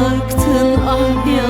baktın ah ya.